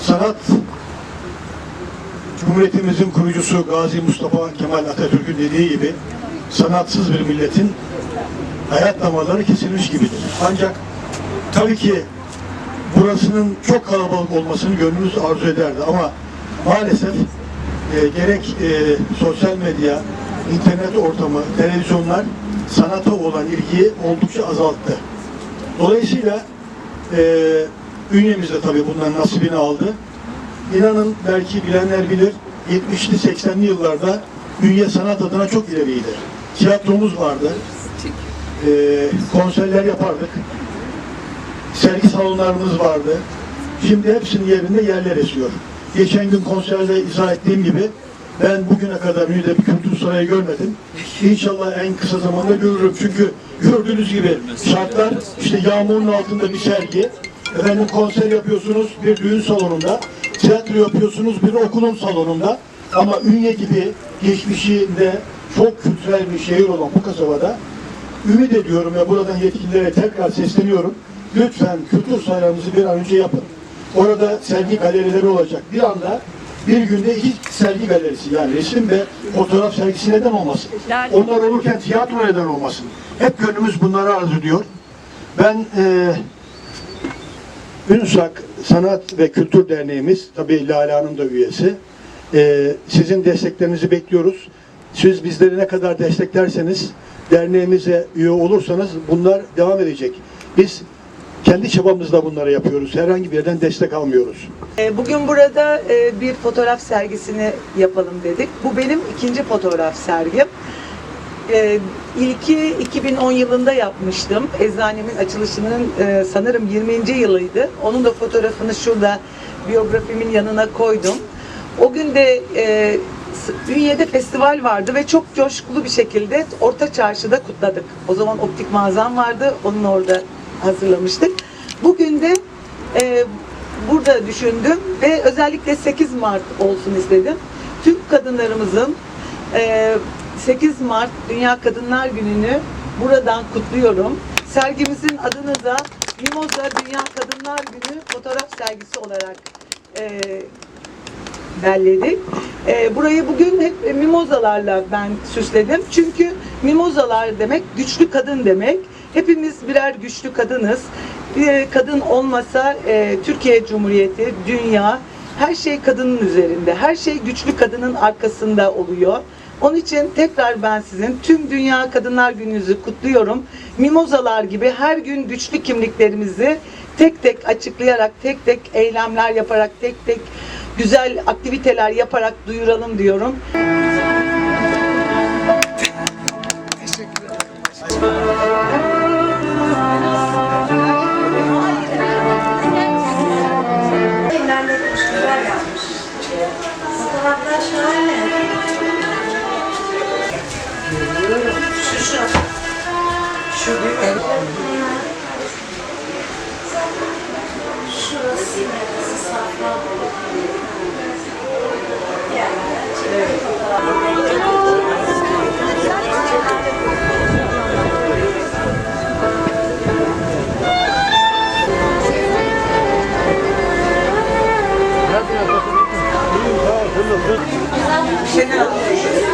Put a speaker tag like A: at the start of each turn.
A: Sanat Cumhuriyetimizin kurucusu Gazi Mustafa Kemal Atatürk'ün dediği gibi sanatsız bir milletin hayat damarları kesilmiş gibidir. Ancak tabii ki burasının çok kalabalık olmasını gönlümüz arzu ederdi ama maalesef e, gerek e, sosyal medya, internet ortamı, televizyonlar sanata olan ilgiyi oldukça azalttı. Dolayısıyla e, ünyemiz de tabii bundan nasibini aldı. İnanın belki bilenler bilir 70'li 80'li yıllarda Ünye sanat adına çok ileriydi. Tiyatromuz vardı. E, konserler yapardık. Sergi salonlarımız vardı. Şimdi hepsinin yerinde yerler esiyor. Geçen gün konserde izah ettiğim gibi ben bugüne kadar Ünye'de bir kültür sarayı görmedim. İnşallah en kısa zamanda görürüm. Çünkü gördüğünüz gibi şartlar işte yağmurun altında bir sergi. Efendim konser yapıyorsunuz bir düğün salonunda. Tiyatro yapıyorsunuz bir okulun salonunda. Ama Ünye gibi geçmişinde çok kültürel bir şehir olan bu kasabada ümit ediyorum ve buradan yetkililere tekrar sesleniyorum. Lütfen kültür sayılarınızı bir an önce yapın. Orada sergi galerileri olacak. Bir anda bir günde iki sergi galerisi yani resim ve fotoğraf sergisi neden olmasın? Onlar olurken tiyatro neden olmasın? Hep gönlümüz bunları arzu ediyor. Ben e, Ünsak Sanat ve Kültür Derneğimiz, tabii Lale Hanım da üyesi. E, sizin desteklerinizi bekliyoruz. Siz bizleri ne kadar desteklerseniz, derneğimize üye olursanız bunlar devam edecek. Biz kendi çabamızla bunları yapıyoruz. Herhangi bir yerden destek almıyoruz.
B: E, Bugün burada e, bir fotoğraf sergisini yapalım dedik. Bu benim ikinci fotoğraf sergim. E, İlki 2010 yılında yapmıştım. Eczanemin açılışının e, sanırım 20. yılıydı. Onun da fotoğrafını şurada biyografimin yanına koydum. O gün de e, Ünye'de festival vardı ve çok coşkulu bir şekilde Orta Çarşı'da kutladık. O zaman optik mağazam vardı. Onun orada hazırlamıştık. Bugün de e, burada düşündüm ve özellikle 8 Mart olsun istedim. Tüm kadınlarımızın e, 8 Mart Dünya Kadınlar Günü'nü buradan kutluyorum. Sergimizin adını da Mimoza Dünya Kadınlar Günü fotoğraf sergisi olarak e, belledik. E, burayı bugün hep mimozalarla ben süsledim. Çünkü mimozalar demek güçlü kadın demek. Hepimiz birer güçlü kadınız. Bir kadın olmasa e, Türkiye Cumhuriyeti, dünya her şey kadının üzerinde. Her şey güçlü kadının arkasında oluyor. Onun için tekrar ben sizin tüm Dünya Kadınlar Gününüzü kutluyorum. Mimozalar gibi her gün güçlü kimliklerimizi tek tek açıklayarak, tek tek eylemler yaparak, tek tek güzel aktiviteler yaparak duyuralım diyorum.
C: İlerletmiş, Şu bir Şurası neresi? Safran
B: Şener Hanım.